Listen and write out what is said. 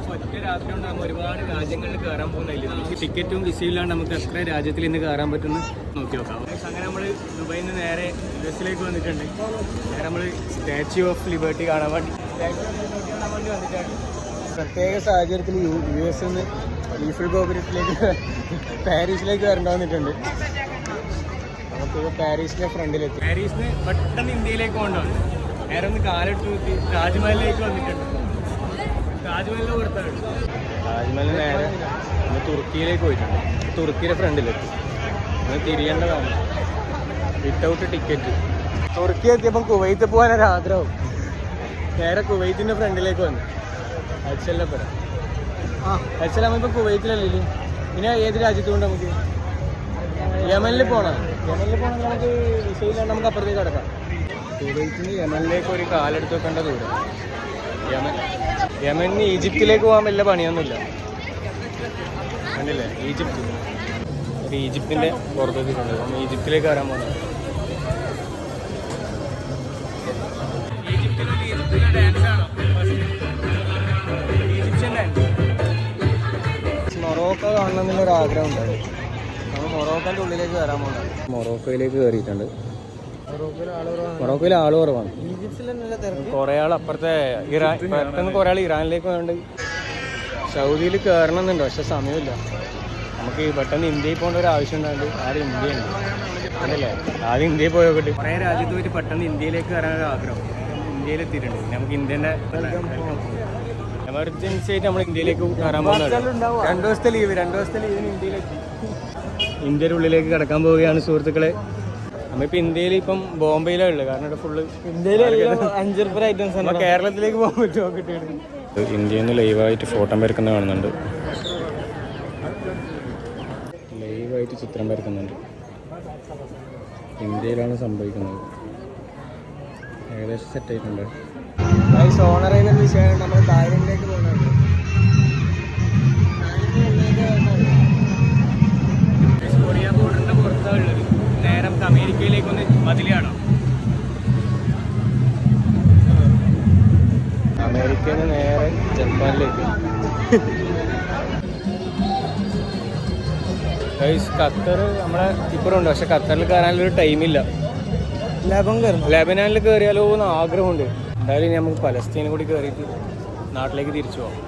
അപ്പോൾ ഒറ്റ രാത്രി കൊണ്ട് നമ്മൾ ഒരുപാട് രാജ്യങ്ങളിൽ കയറാൻ പോകുന്നില്ല? നമുക്ക് ടിക്കറ്റും വിസയില്ലാണ്ട് നമുക്ക് എത്ര രാജ്യത്തിൽ ഇന്ന് കയറാൻ പറ്റുന്ന നോക്കി നോക്കാം. അങ്ങനെ നമ്മൾ ദുബൈയിൽ നിന്ന് നേരെ ബസ്സിലേക്ക് വന്നിട്ടുണ്ട്. നേരെ നമ്മൾ സ്റ്റാച്യു ഓഫ് ലിബർട്ടി കാണാൻ വേണ്ടി സ്റ്റാച്യു ഓഫ് ലിബർട്ടി കാണാൻ വേണ്ടി വന്നിട്ടാണ്. പ്രത്യേക സാഹചര്യത്തിൽ യു യു എസ് നിന്ന് ഈഫിൾ ഗോപുരത്തിലേക്ക് പാരീസിലേക്ക് വരേണ്ട വന്നിട്ടുണ്ട്. നമുക്ക് പാരീസിന്റെ ഫ്രണ്ടിലെത്തി. പാരീസിന് പെട്ടെന്ന് ഇന്ത്യയിലേക്ക് കൊണ്ടുവന്നു. നേരെ ഒന്ന് കാലിട്ട് നോക്കി താജ്മഹലിലേക്ക് വന്നിട്ടുണ്ട്. താജ്മഹൽ നേരെ തുർക്കിയിലേക്ക് പോയിട്ടുണ്ട്. തുർക്കിയുടെ ഫ്രണ്ടിലെത്തി. അങ്ങനെ തിരിയേണ്ടതാണ്. വിത്തൗട്ട് ടിക്കറ്റ് തുർക്കി എത്തിയപ്പം കുവൈത്ത് പോകാനൊരു ആഗ്രഹം. നേരെ കുവൈത്തിന്റെ ഫ്രണ്ടിലേക്ക് വന്നു. അച്ഛല്ലപ്പുറം ആ. അച്ഛൻ നമ്മളിപ്പോൾ കുവൈത്തിലല്ലേ ഇനി ഏത് രാജ്യത്തുകൊണ്ട് നമുക്ക്? യമനിൽ പോകണം യമനിൽ പോകണമെങ്കിൽ നമുക്ക് വിസയിലാണ് നമുക്ക് അപ്പുറത്തേക്ക് കിടക്കാം. കുവൈത്തിന് യമനിലേക്ക് ഒരു കാലെടുത്ത് വെക്കേണ്ട ദൂരം. യമനിന് ഈജിപ്തിലേക്ക് പോകാൻ വലിയ പണിയൊന്നുമില്ല. അല്ലേ ഈജിപ്ത്. ഒരു ഈജിപ്തിന്റെ പുറത്തേക്ക് കൊണ്ട് അപ്പം ഈജിപ്തിലേക്ക് വരാൻ പോകുന്നത് മൊറോക്ക മൊറോക്കോ ഒരു ആഗ്രഹം ഉണ്ടായിരുന്നു നമ്മൾ മൊറോക്കന്റെ ഉള്ളിലേക്ക് വരാൻ പോകുന്നത് മൊറോക്കോയിലേക്ക് കയറിയിട്ടുണ്ട് മൊറോക്കോയിൽ ആൾ കുറവാണ്. കൊറേ ആൾ അപ്പുറത്തെ ഇറാൻ പെട്ടെന്ന് കൊറേ ആൾ ഇറാനിലേക്ക് വേണ്ട സൗദിയിൽ കയറണം എന്നുണ്ട് പക്ഷെ സമയമില്ല. നമുക്ക് ഈ പെട്ടെന്ന് ഇന്ത്യയിൽ പോകേണ്ട ഒരു ആവശ്യം ഉണ്ടായത് ഇന്ത്യ ഉണ്ട് അതല്ലേ? ആദ്യം ഇന്ത്യയിൽ പോയി നോക്കട്ടെ. കുറേ രാജ്യത്ത് പോയിട്ട് പെട്ടെന്ന് ഇന്ത്യയിലേക്ക് വരാൻ ഒരു ആഗ്രഹം. ഇന്ത്യയിൽ എത്തിയിട്ടുണ്ട്. നമുക്ക് ഇന്ത്യന്റെ എമർജൻസി ആയിട്ട് നമ്മൾ ഇന്ത്യയിലേക്ക് കയറാൻ പോകുന്നത് രണ്ടു ദിവസത്തെ ലീവ് രണ്ടു ദിവസത്തെ ലീവിന് ഇന്ത്യയിലേക്ക്. ഇന്ത്യയുടെ ഉള്ളിലേക്ക് കിടക്കാൻ പോവുകയാണ് സുഹൃത്തുക്കളെ. നമ്മളിപ്പോൾ ഇന്ത്യയിൽ ഇപ്പം ബോംബെയിലാണ് ഉള്ളത് കാരണം ഇവിടെ ഫുള്ള് അഞ്ചു റുപ്യ ഐറ്റംസ് നമ്മൾ കേരളത്തിലേക്ക് പോകാൻ പറ്റുമോ കിട്ടിയിട്ട് ഇന്ത്യയിൽ നിന്ന് ലൈവായിട്ട് ഫോട്ടോ വരക്കുന്ന കാണുന്നുണ്ട്. ലൈവായിട്ട് ചിത്രം വരക്കുന്നുണ്ട്. ഇന്ത്യയിലാണ് സംഭവിക്കുന്നത്. ഏകദേശം സെറ്റ് ആയിട്ടുണ്ട്. ചെയ്യുന്ന വിഷയം നമ്മൾ തായ്ലൻഡിലേക്ക് പോകുന്നുണ്ട് അമേരിക്കയിൽ നേരെ ജപ്പാനിലേക്ക്. ഖത്തർ നമ്മളെ ഉണ്ട് പക്ഷെ ഖത്തറിൽ കയറാനൊരു ടൈമില്ല ലബനാനിൽ കയറണം. ലെബനാനിൽ കയറിയാലോ എന്ന് ആഗ്രഹമുണ്ട്. എന്തായാലും ഇനി നമുക്ക് പലസ്തീനും കൂടി കയറിയിട്ട് നാട്ടിലേക്ക് തിരിച്ചു പോവാം.